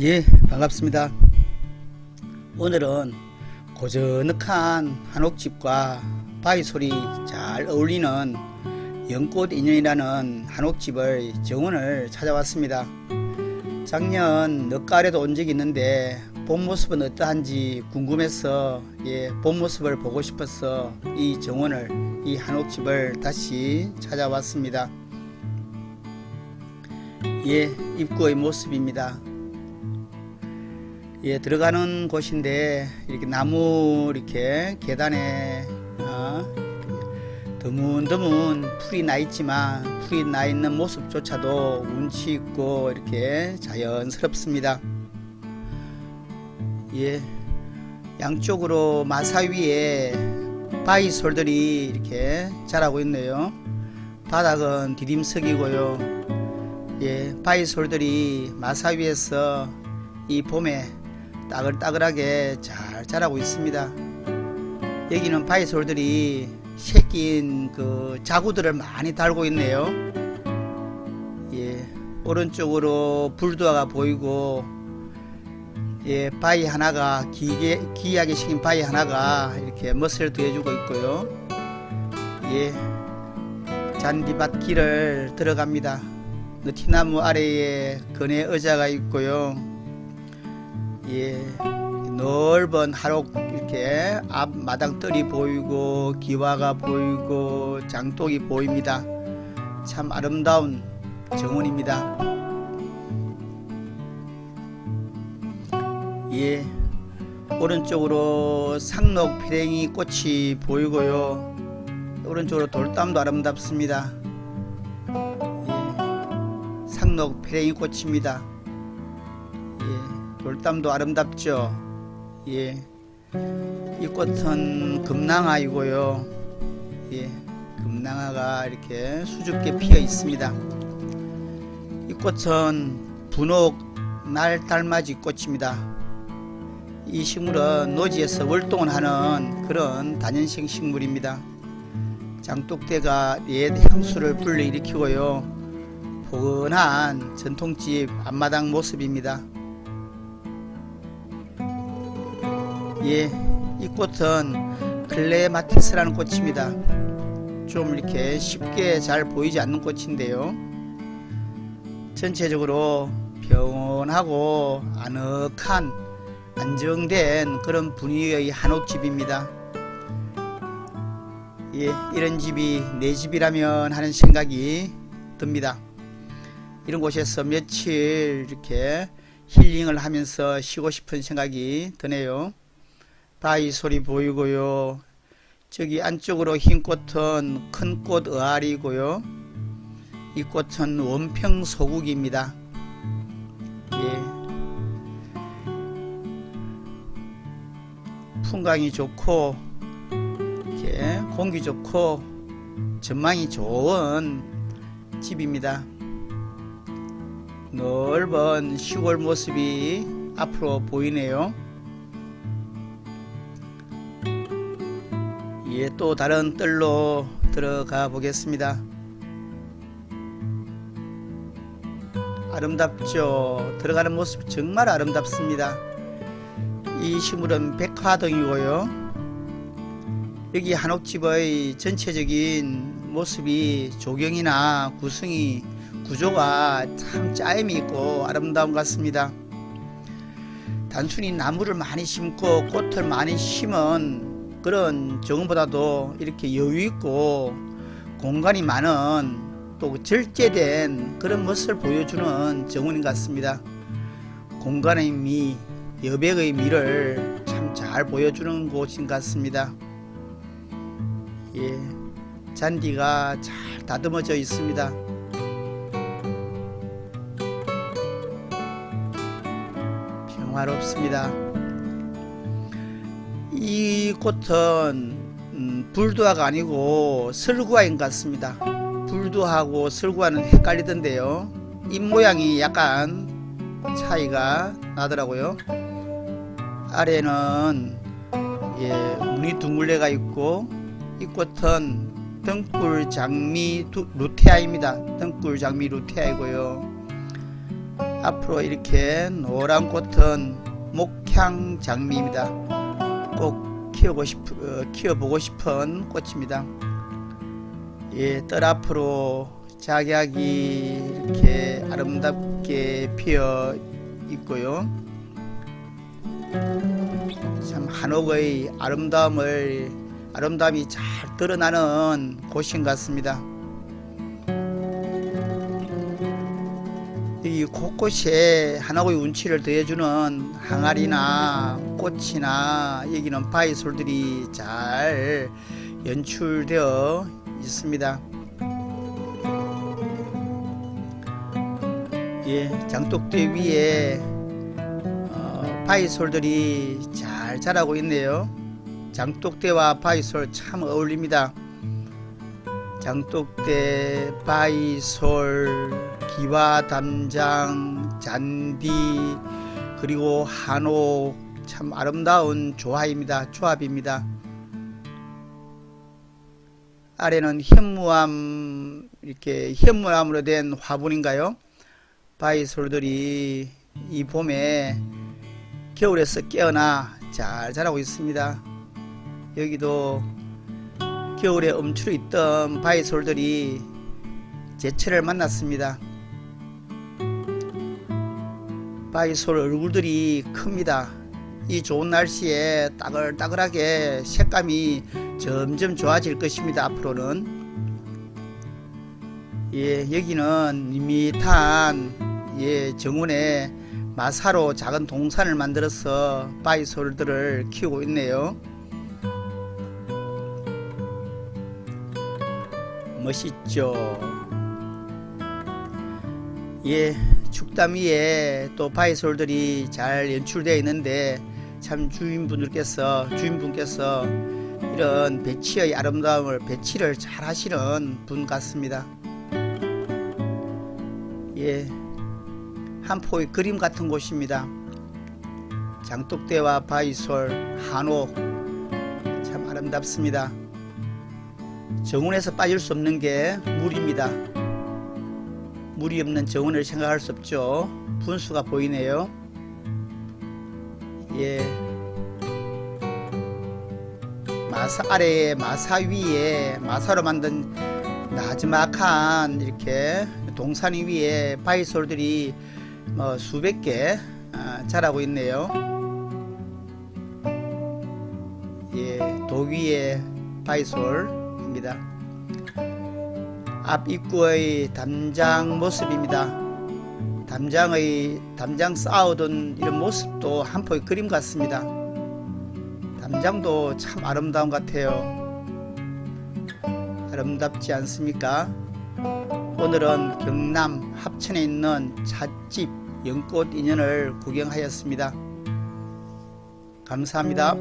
예, 반갑습니다. 오늘은 고즈넉한 한옥집과 바위 소리 잘 어울리는 연꽃 인연이라는 한옥집을 정원을 찾아왔습니다. 작년 늦가을에도 온 적이 있는데 본 모습은 어떠한지 궁금해서 예, 본 모습을 보고 싶어서 이 정원을 이 한옥집을 다시 찾아왔습니다. 예, 입구의 모습입니다. 예, 들어가는 곳인데 이렇게 나무 이렇게 계단에 어, 드문드문 풀이 나 있지만 풀이 나 있는 모습조차도 운치 있고 이렇게 자연스럽습니다. 예, 양쪽으로 마사 위에 바위솔들이 이렇게 자라고 있네요. 바닥은 디딤석이고요. 예, 바위솔들이 마사 위에서 이 봄에 따글따글하게 잘 자라고 있습니다. 여기는 바위솔들이 새낀 그 자구들을 많이 달고 있네요. 예, 오른쪽으로 불두아가 보이고, 예, 바위 하나가 기게, 기하게 생긴 바위 하나가 이렇게 멋을 더해주고 있고요. 예, 잔디밭 길을 들어갑니다. 느티나무 아래에 그네 의자가 있고요. 예, 넓은 하록 이렇게 앞 마당들이 보이고 기와가 보이고 장독이 보입니다. 참 아름다운 정원입니다. 예, 오른쪽으로 상록 피랭이 꽃이 보이고요. 오른쪽으로 돌담도 아름답습니다. 예, 상록 피랭이 꽃입니다. 예, 돌담도 아름답죠. 예, 이 꽃은 금낭아이고요. 예, 금낭아가 이렇게 수줍게 피어 있습니다. 이 꽃은 분홍 날달맞이 꽃입니다. 이 식물은 노지에서 월동을 하는 그런 단연생 식물입니다. 장독대가 옛 향수를 불러일으키고요. 포근한 전통집 앞마당 모습입니다. 예, 이 꽃은 클레마티스라는 꽃입니다. 좀 이렇게 쉽게 잘 보이지 않는 꽃인데요. 전체적으로 평온하고 아늑한 안정된 그런 분위기의 한옥집입니다. 예, 이런 집이 내 집이라면 하는 생각이 듭니다. 이런 곳에서 며칠 이렇게 힐링을 하면서 쉬고 싶은 생각이 드네요. 바위 소리 보이고요. 저기 안쪽으로 흰 꽃은 큰꽃 의아리고요. 이 꽃은 원평 소국입니다. 예. 풍광이 좋고 이렇게 공기 좋고 전망이 좋은 집입니다. 넓은 시골 모습이 앞으로 보이네요. 예, 또 다른 뜰로 들어가 보겠습니다. 아름답죠. 들어가는 모습 정말 아름답습니다. 이 식물은 백화등이고요. 여기 한옥집의 전체적인 모습이 조경이나 구성이 구조가 참 짜임이 있고 아름다운 것 같습니다. 단순히 나무를 많이 심고 꽃을 많이 심은 그런 정원보다도 이렇게 여유 있고 공간이 많은 또 절제된 그런 모습을 보여주는 정원인 것 같습니다. 공간의 미, 여백의 미를 참 잘 보여주는 곳인 것 같습니다. 예, 잔디가 잘 다듬어져 있습니다. 평화롭습니다. 이 꽃은 음, 불두화가 아니고 설구화인 것 같습니다. 불두하고 설구화는 헷갈리던데요. 잎 모양이 약간 차이가 나더라고요. 아래는 예, 무늬 둥글레가 있고 이 꽃은 등불 장미 루테아입니다. 등불 장미 루테아이고요. 앞으로 이렇게 노란 꽃은 목향 장미입니다. 꼭 키우고 싶, 어, 키워보고 싶은 꽃입니다. 예, 뜰 앞으로 작약이 이렇게 아름답게 피어 있고요. 참 한옥의 아름다움을 아름다움이 잘 드러나는 곳인 것 같습니다. 이 곳곳에 한옥의 운치를 더해주는 항아리나 꽃이나 여기는 바위솔들이 잘 연출되어 있습니다. 예, 장독대 위에 어, 바위솔들이 잘 자라고 있네요. 장독대와 바위솔 참 어울립니다. 장독대, 바위솔, 기와 담장, 잔디, 그리고 한옥 참 아름다운 조화입니다. 조합입니다. 아래는 현무암 이렇게 현무암으로 된 화분인가요? 바위솔들이 이 봄에 겨울에서 깨어나 잘 자라고 있습니다. 여기도 겨울에 움츠러 있던 바위솔들이 제철을 만났습니다. 바위솔 얼굴들이 큽니다. 이 좋은 날씨에 따글따글하게 색감이 점점 좋아질 것입니다. 앞으로는 예 여기는 밋밋한 예 정원에 마사로 작은 동산을 만들어서 바위솔들을 키우고 있네요. 멋있죠. 예, 축담 위에 또 바위솔들이 잘 연출되어 있는데 참 주인분들께서 주인분께서 이런 배치의 아름다움을 배치를 잘 하시는 분 같습니다. 예, 한 포의 그림 같은 곳입니다. 장독대와 바위솔, 한옥 참 아름답습니다. 정원에서 빠질 수 없는 게 물입니다. 물이 없는 정원을 생각할 수 없죠. 분수가 보이네요. 예. 마사 아래에 마사 위에 마사로 만든 나지막한 이렇게 동산 위에 바위솔들이 뭐 수백 개 아, 자라고 있네요. 예, 도 위에 바위솔입니다. 앞 입구의 담장 모습입니다. 담장의 담장 쌓아둔 이런 모습도 한 포의 그림 같습니다. 담장도 참 아름다운 것 같아요. 아름답지 않습니까? 오늘은 경남 합천에 있는 찻집 연꽃 인연을 구경하였습니다. 감사합니다.